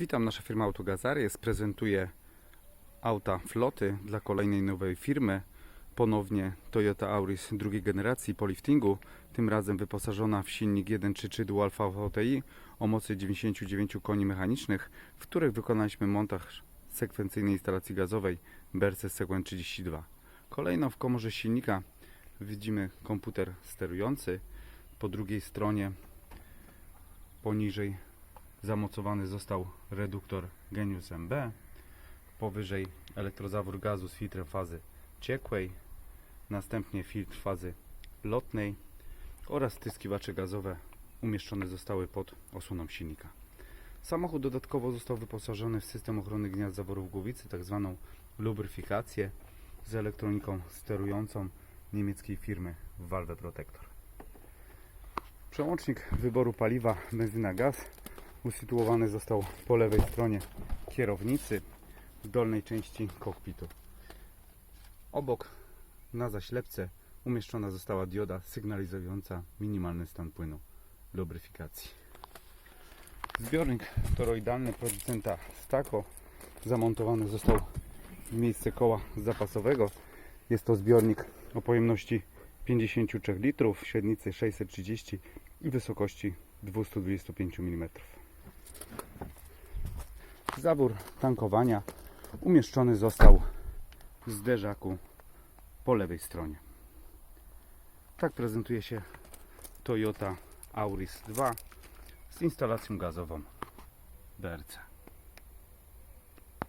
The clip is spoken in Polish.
Witam, nasza firma Autogazaries prezentuje auta floty dla kolejnej nowej firmy. Ponownie Toyota Auris drugiej generacji po liftingu, tym razem wyposażona w silnik 1.3 Dual VVTi o mocy 99 koni mechanicznych, w których wykonaliśmy montaż sekwencyjnej instalacji gazowej Berce Segment 32. Kolejno w komorze silnika widzimy komputer sterujący. Po drugiej stronie poniżej zamocowany został reduktor Genius MB, powyżej elektrozawór gazu z filtrem fazy ciekłej, następnie filtr fazy lotnej oraz tyskiwacze gazowe umieszczone zostały pod osłoną silnika. Samochód dodatkowo został wyposażony w system ochrony gniazd zaworów głowicy, tak zwaną lubryfikację z elektroniką sterującą niemieckiej firmy Valve Protector. Przełącznik wyboru paliwa benzyna gaz usytuowany został po lewej stronie kierownicy w dolnej części kokpitu. Obok na zaślepce umieszczona została dioda sygnalizująca minimalny stan płynu lubryfikacji. Zbiornik toroidalny producenta Stako zamontowany został w miejsce koła zapasowego. Jest to zbiornik o pojemności 53 litrów, średnicy 630 i wysokości 225 mm. Zawór tankowania umieszczony został w zderzaku po lewej stronie. Tak prezentuje się Toyota Auris 2 z instalacją gazową BRC.